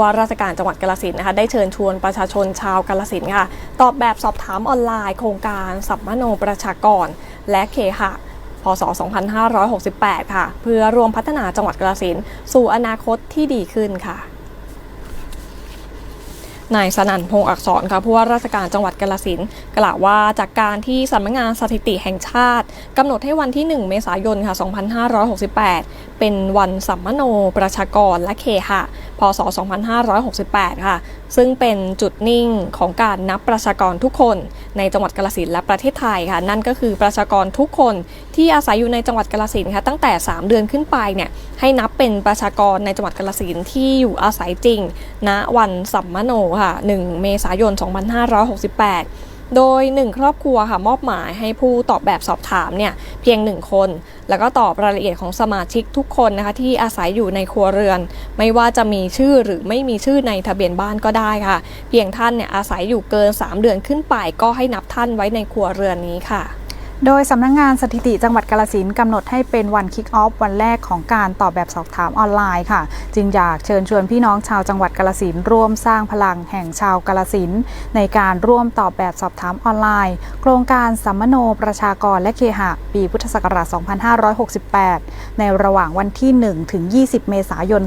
ว่าราชการจังหวัดกาฬสินนะคะได้เชิญชวนประชาชนชาวกาฬสินค่ะ ตอบแบบสอบถามออนไลน์ โครงการสัมมโนประชากร และเคหะพศ 2568 ค่ะ เพื่อรวมพัฒนาจังหวัดกาฬสินสู่อนาคตที่ดีขึ้นค่ะนายสนั่นพงษ์อักษรค่ะผู้ว่าราชการจังหวัดกาฬสินกล่าวว่าจากการที่สำนักงานสถิติแห่งชาติกำหนดให้วันที่ 1 เมษายนค่ะ 2568 เป็นวันสัมมโนประชากรและเคหะ พศ 2568 ค่ะ ซึ่งเป็นจุดนิ่งของการนับประชากรทุกคนในจังหวัดกาฬสินและประเทศไทยค่ะ นั่นก็คือประชากรทุกคนที่อาศัยอยู่ในจังหวัดกาฬสินค่ะ ตั้งแต่ 3 เดือนขึ้นไปเนี่ยให้นับเป็นประชากรในจังหวัดกาฬสินที่อยู่อาศัยจริง ณวันสัมมโนค่ะ 1 เมษายน 2568 โดย 1 ครอบครัวค่ะมอบหมายให้ผู้ตอบแบบสอบถามเนี่ยเพียง 1 คน แล้วก็ตอบรายละเอียดของสมาชิกทุกคนนะคะที่อาศัยอยู่ในครัวเรือน ไม่ว่าจะมีชื่อหรือไม่มีชื่อในทะเบียนบ้านก็ได้ค่ะ เพียงท่านเนี่ยอาศัยอยู่เกิน 3 เดือนขึ้นไปก็ให้นับท่านไว้ในครัวเรือนนี้ค่ะ โดยสำนักงงานสถิติจังหวัดกาลสินกำหนดให้เป็นวันคิกออฟวันแรกของการตอบแบบสอบถามออนไลน์ค่ะ จึงอยากเชิญชวนพี่น้องชาวจังหวัดกาลสินร่วมสร้างพลังแห่งชาวกาลสินในการร่วมตอบแบบสอบถามออนไลน์ โครงการสัมมโนประชากรและเคหะ ปีพุทธศักราช 2568 ในระหว่างวันที่ 1 ถึง 20 เมษายน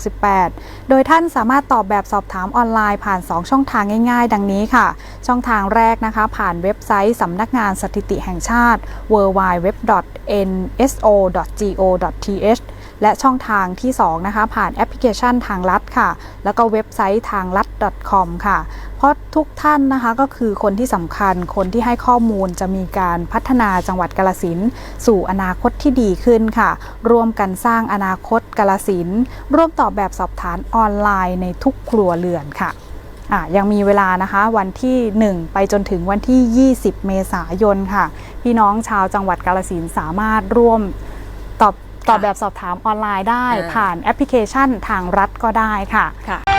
2568 โดยท่านสามารถตอบแบบสอบถามออนไลน์ผ่าน 2 ช่องทางง่าย ๆ ดังนี้ค่ะ ช่องทางแรกนะคะ ผ่านเว็บไซต์สำนักงานสถิติแห่งชาติ www.nso.go.th และช่องทางที่ 2 นะคะ ผ่านแอปพลิเคชันทางลัดค่ะ แล้วก็เว็บไซต์ทางลัด .com ค่ะ เพราะทุกท่านนะคะก็คือคนที่สำคัญคนที่ให้ข้อมูลจะมีการพัฒนาจังหวัดกาลสินสู่อนาคตที่ดีขึ้นค่ะ ร่วมกันสร้างอนาคตกาลสินร่วมตอบแบบสอบถามออนไลน์ในทุกครัวเรือนค่ะ ยังมีเวลานะคะวันที่ 1 ไปจนถึงวันที่ 20 เมษายนค่ะ พี่น้องชาวจังหวัดกาลสินธุ์สามารถร่วมตอบตอบแบบสอบถามออนไลน์ได้อ่าผ่านแอปพลิเคชันทางรัฐก็ได้ค่ะค่ะ